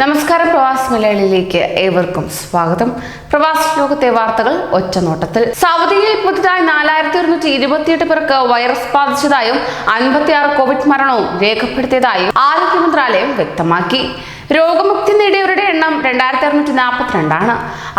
നമസ്കാരം പ്രവാസ് മലയാളിയിലേക്ക് ഏവർക്കും സ്വാഗതം. പ്രവാസി ലോകത്തെ വാർത്തകൾ ഒറ്റനോട്ടത്തിൽ. സൗദിയിൽ പുതുതായി നാലായിരത്തി ഒരുന്നൂറ്റി ഇരുപത്തിയെട്ട് പേർക്ക് വൈറസ് ബാധിച്ചതായും അൻപത്തിയാറ് കോവിഡ് മരണവും രേഖപ്പെടുത്തിയതായും ആരോഗ്യ മന്ത്രാലയം വ്യക്തമാക്കി. രോഗമുക്തി നേടിയവരുടെ എണ്ണം രണ്ടായിരത്തി അറുന്നൂറ്റി നാൽപ്പത്തിരണ്ടാണ്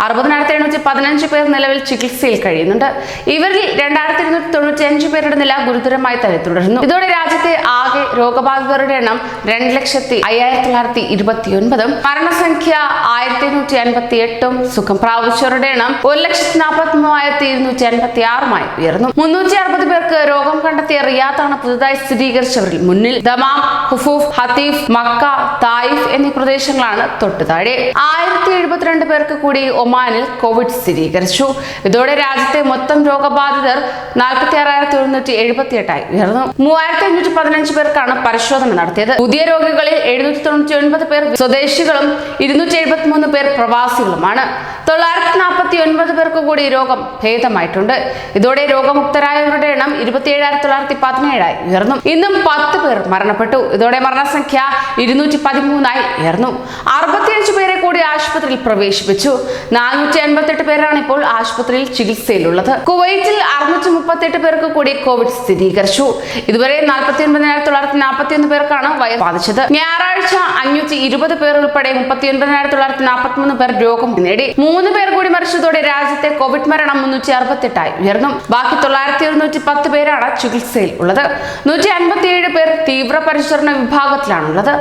അറുപതിനായിരത്തി എണ്ണൂറ്റി പതിനഞ്ച് പേർ നിലവിൽ ചികിത്സയിൽ കഴിയുന്നുണ്ട്. ഇവരിൽ രണ്ടായിരത്തി ഇരുന്നൂറ്റി തൊണ്ണൂറ്റി അഞ്ചു പേരുടെ നില ഗുരുതരമായി തന്നെ തുടരുന്നു. ഇതോടെ രാജ്യത്തെ ആകെ രോഗബാധിതരുടെ എണ്ണം രണ്ട് ലക്ഷത്തി അയ്യായിരത്തി തൊള്ളായിരത്തി ഇരുപത്തി ഒൻപതും മരണസംഖ്യ ആയിരത്തി എണ്ണൂറ്റി അൻപത്തി എട്ടും സുഖം പ്രാപിച്ചവരുടെ എണ്ണം ഒരു ലക്ഷത്തി നാൽപ്പത്തി മൂവായിരത്തി ഇരുന്നൂറ്റി അൻപത്തി ആറുമായി ഉയർന്നു. മുന്നൂറ്റി അറുപത് പേർക്ക് രോഗം കണ്ടെത്തിയ റിയാത്താണ് പുതുതായി സ്ഥിരീകരിച്ചവരിൽ മുന്നിൽ. Dammam Hofuf Qatif Mecca Taif എന്നീ പ്രദേശങ്ങളാണ് തൊട്ടു താഴെ. ആയിരത്തി എഴുപത്തിരണ്ട് പേർക്ക് കൂടി ഒമാനിൽ കോവിഡ് സ്ഥിരീകരിച്ചു. ഇതോടെ രാജ്യത്തെ മൊത്തം രോഗബാധിതർ നാൽപ്പത്തി ആറായിരത്തി ഒരുന്നൂറ്റി എഴുപത്തി എട്ടായി ഉയർന്നു. മൂവായിരത്തി അഞ്ഞൂറ്റി പതിനഞ്ച് പേർക്കാണ് പരിശോധന നടത്തിയത്. പുതിയ രോഗികളിൽ എഴുന്നൂറ്റി തൊണ്ണൂറ്റി ഒൻപത് പേർ സ്വദേശികളും ഇരുന്നൂറ്റി എഴുപത്തി മൂന്ന് പേർ പ്രവാസികളുമാണ്. തൊള്ളായിരത്തി നാൽപ്പത്തി ഒൻപത് പേർക്ക് കൂടി രോഗം ഭേദമായിട്ടുണ്ട്. ഇതോടെ രോഗമുക്തരായവരുടെ എണ്ണം ഇരുപത്തി ഏഴായിരത്തി തൊള്ളായിരത്തി പതിനേഴായി ഉയർന്നു. ഇന്നും പത്ത് പേർ മരണപ്പെട്ടു. ഇതോടെ മരണസംഖ്യ ഇരുന്നൂറ്റി പതിമൂന്നായി ഉയർന്നു. അറുപത്തിയഞ്ച് പേരെ കൂടി ആശുപത്രിയിൽ പ്രവേശിപ്പിച്ചു. നാനൂറ്റി അൻപത്തെട്ട് പേരാണ് ഇപ്പോൾ ആശുപത്രിയിൽ ചികിത്സയിലുള്ളത്. കുവൈറ്റിൽ അറുന്നൂറ്റി മുപ്പത്തെട്ട് പേർക്ക് കൂടി കോവിഡ് സ്ഥിരീകരിച്ചു. ഇതുവരെ നാൽപ്പത്തി ഒൻപതിനായിരത്തി തൊള്ളായിരത്തി നാൽപ്പത്തി ഒന്ന് പേർക്കാണ് വൈറസ് ബാധിച്ചത്. ഞായറാഴ്ച അഞ്ഞൂറ്റി ഇരുപത് പേർ ഉൾപ്പെടെ മുപ്പത്തി ഒൻപതിനായിരത്തി തൊള്ളായിരത്തി നാൽപ്പത്തി മൂന്ന് പേർ രോഗം നേടി. മൂന്ന് പേർ കൂടി മരിച്ചതോടെ രാജ്യത്തെ കോവിഡ് മരണം മുന്നൂറ്റി അറുപത്തെട്ടായി ഉയർന്നു. ബാക്കി തൊള്ളായിരത്തി ഒരുന്നൂറ്റി പത്ത് പേരാണ് ചികിത്സയിൽ ഉള്ളത് നൂറ്റി അൻപത്തിയേഴ് പേർ തീവ്ര പരിചരണ വിഭാഗത്തിലാണുള്ളത്.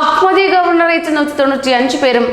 അഹ്മദി ഗവർണറേറ്റ് നൂറ്റി തൊണ്ണൂറ്റി അഞ്ച് പേരും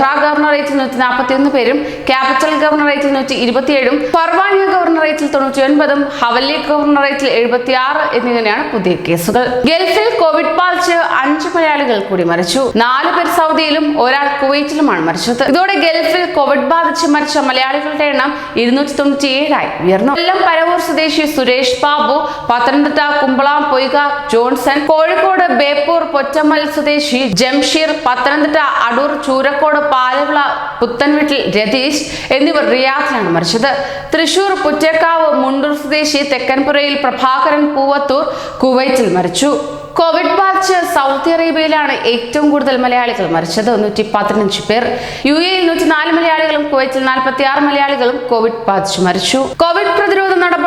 ജഹ്റ ഗവർണറേറ്റിൽ നൂറ്റി നാൽപ്പത്തി ഒന്ന് പേരും ക്യാപിറ്റൽ ഗവർണറേറ്റിൽ നൂറ്റി ഇരുപത്തിയേഴും ഫർവാനിയ ഗവർണറേറ്റിൽ തൊണ്ണൂറ്റി ഒൻപതും ഹവല്ലി ഗവർണറേറ്റിൽ എഴുപത്തിയാറ് എന്നിങ്ങനെയാണ് പുതിയ കേസുകൾ. ഗൾഫിൽ കോവിഡ് ബാധിച്ച് അഞ്ച് മലയാളികൾ കൂടി മരിച്ചു. നാല് പേർ സൗദിയിലും ഒരാൾ കുവൈറ്റിലുമാണ് മരിച്ചത്. ഇതോടെ ഗൾഫിൽ കോവിഡ് ബാധിച്ച് മരിച്ച മലയാളികളുടെ എണ്ണം ഇരുന്നൂറ്റി തൊണ്ണൂറ്റി ഏഴായി ഉയർന്നു. കൊല്ലം പരവൂർ സ്വദേശി സുരേഷ് ബാബു പത്തനംതിട്ട കുമ്പളാം പൊയ്ക ജോൺസൺ കോഴിക്കോട് ബേപ്പൂർ പൊറ്റമ്മൽ സ്വദേശി ജംഷീർ പത്തനംതിട്ട അടൂർ ചൂരക്കോട് പാലവിള പുത്തൻവീട്ടിൽ രതീഷ് എന്നിവർ റിയാദിലാണ് മരിച്ചത്. തൃശൂർ പുറ്റേക്കാവ് മുണ്ടൂർ സ്വദേശി തെക്കൻപുരയിൽ പ്രഭാകരൻ പൂവത്തൂർ കുവൈറ്റിൽ മരിച്ചു. കോവിഡ് ബാധിച്ച് സൗദി അറേബ്യയിലാണ് ഏറ്റവും കൂടുതൽ മലയാളികൾ മരിച്ചത് നൂറ്റി പതിനഞ്ച് പേർ. യു എയിൽ നൂറ്റി നാല് മലയാളികളും കുവൈറ്റിൽ നാൽപ്പത്തി ആറ് മലയാളികളും കോവിഡ് ബാധിച്ച് മരിച്ചു.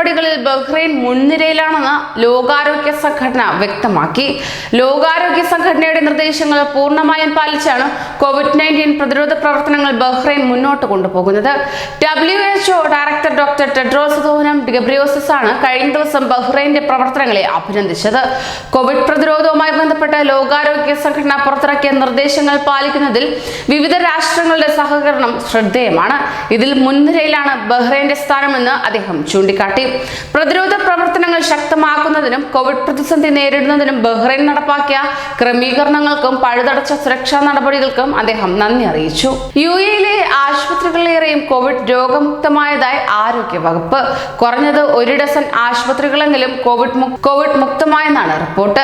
നടപടികളിൽ ബഹ്റൈൻ മുൻനിരയിലാണെന്ന് ലോകാരോഗ്യ സംഘടന വ്യക്തമാക്കി. ലോകാരോഗ്യ സംഘടനയുടെ നിർദ്ദേശങ്ങൾ പൂർണമായും പാലിച്ചാണ് കോവിഡ് നയന്റീൻ പ്രതിരോധ പ്രവർത്തനങ്ങൾ ബഹ്റൈൻ മുന്നോട്ട് കൊണ്ടുപോകുന്നത്. W H O director doctor Tedros Adhanom Ghebreyesus ആണ് കഴിഞ്ഞ ദിവസം ബഹ്റൈന്റെ പ്രവർത്തനങ്ങളെ അഭിനന്ദിച്ചത്. കോവിഡ് പ്രതിരോധവുമായി ബന്ധപ്പെട്ട ലോകാരോഗ്യ സംഘടന പുറത്തിറക്കിയ നിർദ്ദേശങ്ങൾ പാലിക്കുന്നതിൽ വിവിധ രാഷ്ട്രങ്ങളുടെ സഹകരണം ശ്രദ്ധേയമാണ്. ഇതിൽ മുൻനിരയിലാണ് ബഹ്റൈന്റെ സ്ഥാനമെന്ന് അദ്ദേഹം ചൂണ്ടിക്കാട്ടി. പ്രതിരോധ പ്രവർത്തനങ്ങൾ ശക്തമാക്കുന്നതിനും കോവിഡ് പ്രതിസന്ധി നേരിടുന്നതിനും ബഹ്റൈൻ നടപ്പാക്കിയ ക്രമീകരണങ്ങൾക്കും പഴുതടച്ച സുരക്ഷാ നടപടികൾക്കും അദ്ദേഹം നന്ദി അറിയിച്ചു. യു എയിലെ ആശുപത്രികളിലേറെയും കോവിഡ് രോഗമുക്തമായതായി ആരോഗ്യ വകുപ്പ് കുറഞ്ഞത് ഒരു ഡസൻ ആശുപത്രികളെങ്കിലും കോവിഡ് കോവിഡ് മുക്തമായെന്നാണ് റിപ്പോർട്ട്.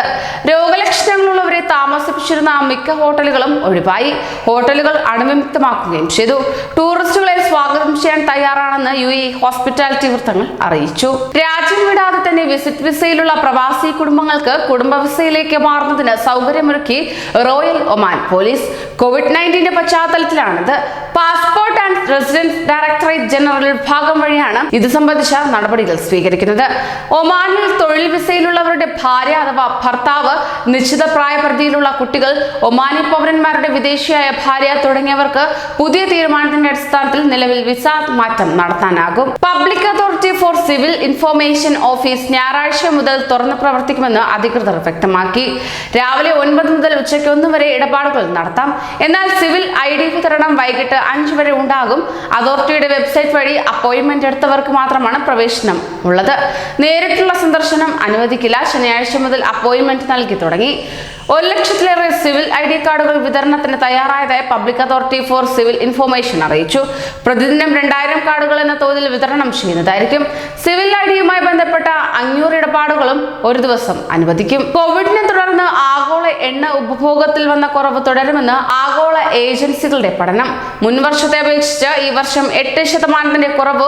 രോഗലക്ഷണങ്ങളുള്ളവരെ താമസിപ്പിച്ചിരുന്ന മിക്ക ഹോട്ടലുകളും ഒഴിവായി. ഹോട്ടലുകൾ അണുവിമുക്തമാക്കുകയും ചെയ്തു. ടൂറിസ്റ്റുകളെ സ്വാഗതം ചെയ്യാൻ തയ്യാറാണെന്ന് യു എ ഹോസ്പിറ്റാലിറ്റി വൃത്തങ്ങൾ അറിയിച്ചു. രാജ്യം വിടാതെ തന്നെ വിസിറ്റ് വിസയിലുള്ള പ്രവാസി കുടുംബങ്ങൾക്ക് കുടുംബ വിസയിലേക്ക് മാറുന്നതിന് സൗകര്യമൊരുക്കി റോയൽ ഒമാൻ പോലീസ്. കോവിഡ് നയന്റീന്റെ പശ്ചാത്തലത്തിലാണിത്. Passport and residence directorate general വിഭാഗം വഴിയാണ് ഇത് സംബന്ധിച്ച നടപടികൾ സ്വീകരിക്കുന്നത്. ഒമാനിൽ തൊഴിൽ വിസയിലുള്ളവരുടെ ഭാര്യ അഥവാ ഭർത്താവ് നിശ്ചിത പ്രായപരിധിയിലുള്ള കുട്ടികൾ ഒമാനി പൗരന്മാരുടെ വിദേശിയായ ഭാര്യ തുടങ്ങിയവർക്ക് പുതിയ തീരുമാനത്തിന്റെ അടിസ്ഥാനത്തിൽ നിലവിൽ വിസ മാറ്റം നടത്താനാകും. Public authority for civil information office ഞായറാഴ്ച മുതൽ തുറന്നു പ്രവർത്തിക്കുമെന്ന് അധികൃതർ വ്യക്തമാക്കി. രാവിലെ ഒൻപത് മുതൽ ഉച്ചയ്ക്ക് ഒന്ന് വരെ ഇടപാടുകൾ നടത്താം. എന്നാൽ സിവിൽ ഐ ഡി വിതരണം വൈകിട്ട് അഞ്ച് വരെ ഉണ്ടാകും. അതോറിറ്റിയുടെ വെബ്സൈറ്റ് വഴി അപ്പോയിന്റ്മെന്റ് എടുത്തവർക്ക് മാത്രമാണ് പ്രവേശനം ഉള്ളത്. നേരിട്ടുള്ള സന്ദർശനം അനുവദിക്കില്ല. ശനിയാഴ്ച മുതൽ അപ്പോയിന്റ്മെന്റ് നൽകി തുടങ്ങി. ഒരു ലക്ഷത്തിലേറെ സിവിൽ ഐ ഡി കാർഡുകൾ വിതരണത്തിന് തയ്യാറായതായി public authority for civil information അറിയിച്ചു. പ്രതിദിനം രണ്ടായിരം കാർഡുകൾ എന്ന തോതിൽ വിതരണം ചെയ്യുന്നതായിരിക്കും. സിവിൽ ഐ ഡിയുമായി ബന്ധപ്പെട്ട അഞ്ഞൂറ് ഇടപാടുകളും ഒരു ദിവസം അനുവദിക്കും. കോവിഡിനെ തുടർന്ന് ആഗോള എണ്ണ ഉപഭോഗത്തിൽ വന്ന കുറവ് തുടരുമെന്ന് ആഗോള ഏജൻസികളുടെ പഠനം. മുൻവർഷത്തെ അപേക്ഷിച്ച് ഈ വർഷം എട്ട് ശതമാനത്തിന്റെ കുറവ്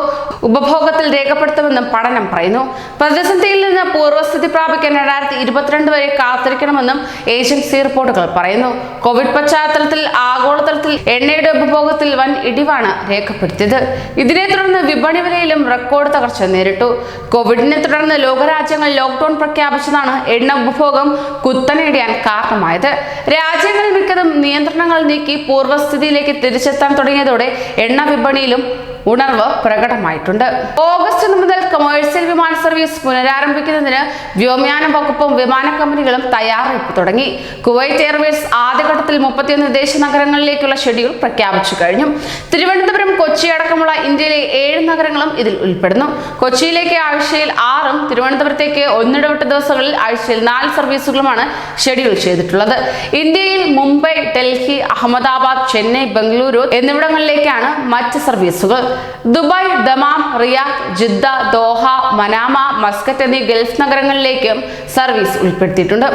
ഉപഭോഗത്തിൽ രേഖപ്പെടുത്തുമെന്നും പഠനം പറയുന്നു. പ്രതിസന്ധിയിൽ നിന്ന് പൂർവസ്ഥിതി പ്രാപിക്കാൻ രണ്ടായിരത്തി ഇരുപത്തിരണ്ട് വരെ കാത്തിരിക്കണമെന്നും ഏജൻസി റിപ്പോർട്ടുകൾ പറയുന്നു കോവിഡ് പശ്ചാത്തലത്തിൽ ആഗോളതലത്തിൽ എണ്ണയുടെ ഉപഭോഗത്തിൽ വൻ ഇടിവാണ് രേഖപ്പെടുത്തിയത്. ഇതിനെ തുടർന്ന് വിപണി വിലയിലും റെക്കോർഡ് തകർച്ച നേരിട്ടു. കോവിഡിനെ തുടർന്ന് ലോകരാജ്യങ്ങൾ ലോക്ക്ഡൌൺ പ്രഖ്യാപിച്ചതാണ് എണ്ണ ഉപഭോഗം കുത്തനെയിടിയാൻ കാരണമായത്. രാജ്യങ്ങളിൽ മിക്കതും നിയന്ത്രണങ്ങൾ നീക്കി പൂർവസ്ഥിതിയിലേക്ക് തിരിച്ചെത്താൻ തുടങ്ങിയതോടെ എണ്ണ വിപണിയിലും ഉണർവ് പ്രകടമായിട്ടുണ്ട്. ഓഗസ്റ്റ് ഒന്ന് മുതൽ കൊമേഴ്സ്യൽ വിമാന സർവീസ് പുനരാരംഭിക്കുന്നതിന് വ്യോമയാന വകുപ്പും വിമാന കമ്പനികളും തയ്യാറെടുപ്പ് തുടങ്ങി. കുവൈറ്റ് എയർവേസ് ആദ്യഘട്ടത്തിൽ മുപ്പത്തിയൊന്ന് വിദേശ നഗരങ്ങളിലേക്കുള്ള ഷെഡ്യൂൾ പ്രഖ്യാപിച്ചു കഴിഞ്ഞു. തിരുവനന്തപുരം കൊച്ചി അടക്കമുള്ള ഇന്ത്യയിലെ ഏഴ് നഗരങ്ങളും ഇതിൽ ഉൾപ്പെടുന്നു. കൊച്ചിയിലേക്ക് ആഴ്ചയിൽ ആറും തിരുവനന്തപുരത്തേക്ക് ഒന്നിടവിട്ട ദിവസങ്ങളിൽ ആഴ്ചയിൽ നാല് സർവീസുകളുമാണ് ഷെഡ്യൂൾ ചെയ്തിട്ടുള്ളത്. ഇന്ത്യയിൽ മുംബൈ ഡൽഹി അഹമ്മദാബാദ് ചെന്നൈ ബംഗളൂരു എന്നിവിടങ്ങളിലേക്കാണ് മറ്റ് സർവീസുകൾ Dubai Dammam Riyadh Jeddah Doha Manama Muscat എന്നീ ഗൾഫ് നഗരങ്ങളിലേക്കും സർവീസ് ഉൾപ്പെടുത്തിയിട്ടുണ്ട്.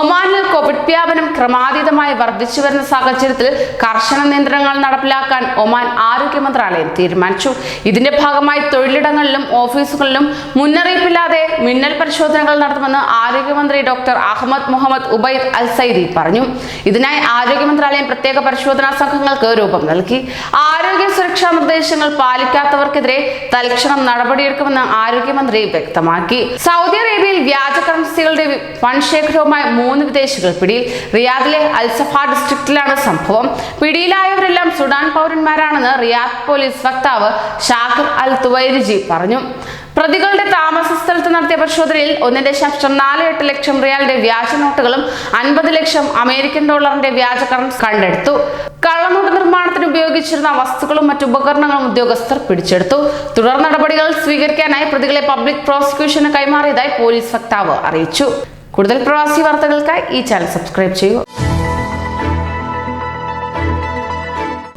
ഒമാനിൽ കോവിഡ് വ്യാപനം ക്രമാതീതമായി വർദ്ധിച്ചു വരുന്ന സാഹചര്യത്തിൽ കർശന നിയന്ത്രണങ്ങൾ നടപ്പിലാക്കാൻ ഒമാൻ ആരോഗ്യ മന്ത്രാലയം തീരുമാനിച്ചു. ഇതിന്റെ ഭാഗമായി തൊഴിലിടങ്ങളിലും ഓഫീസുകളിലും മുന്നറിയിപ്പില്ലാതെ മിന്നൽ പരിശോധനകൾ നടത്തുമെന്ന് ആരോഗ്യമന്ത്രി doctor Ahmed Mohammed Obaid Al Saidi പറഞ്ഞു. ഇതിനായി ആരോഗ്യ മന്ത്രാലയം പ്രത്യേക പരിശോധനാ സംഘങ്ങൾക്ക് രൂപം നൽകി. ആരോഗ്യ സുരക്ഷാ നിർദ്ദേശങ്ങൾ പാലിക്കാത്തവർക്കെതിരെ തൽക്ഷണം നടപടിയെടുക്കുമെന്ന് ആരോഗ്യമന്ത്രി വ്യക്തമാക്കി. സൗദി അറേബ്യയിൽ വ്യാജ കറൻസികളുടെ വി- വൻശേഖരവുമായി മൂന്ന് വിദേശികൾ പിടിയിൽ. റിയാദിലെ അൽസഫ ഡിസ്ട്രിക്റ്റിലാണ് സംഭവം. പിടിയിലായവരെല്ലാം സുഡാൻ പൗരന്മാരാണെന്ന് റിയാദ് പോലീസ് വക്താവ് ഷാഖിർ അൽ തുവൈരിജി പറഞ്ഞു. പ്രതികളുടെ താമസ സ്ഥലത്ത് നടത്തിയ പരിശോധനയിൽ ഒന്ന് ദശാംശം നാല് എട്ട് ലക്ഷം റിയാലിന്റെ വ്യാജ നോട്ടുകളും അൻപത് ലക്ഷം അമേരിക്കൻ ഡോളറിന്റെ വ്യാജ കടം കണ്ടെടുത്തു. കള്ളനോട്ട് നിർമ്മാണത്തിന് ഉപയോഗിച്ചിരുന്ന വസ്തുക്കളും മറ്റു ഉപകരണങ്ങളും ഉദ്യോഗസ്ഥർ പിടിച്ചെടുത്തു. തുടർ നടപടികൾ സ്വീകരിക്കാനായി പ്രതികളെ പബ്ലിക് പ്രോസിക്യൂഷന് കൈമാറിയതായി പോലീസ് വക്താവ് അറിയിച്ചു. കൂടുതൽ പ്രവാസി വാർത്തകൾക്കായി ഈ ചാനൽ സബ്സ്ക്രൈബ് ചെയ്യൂ.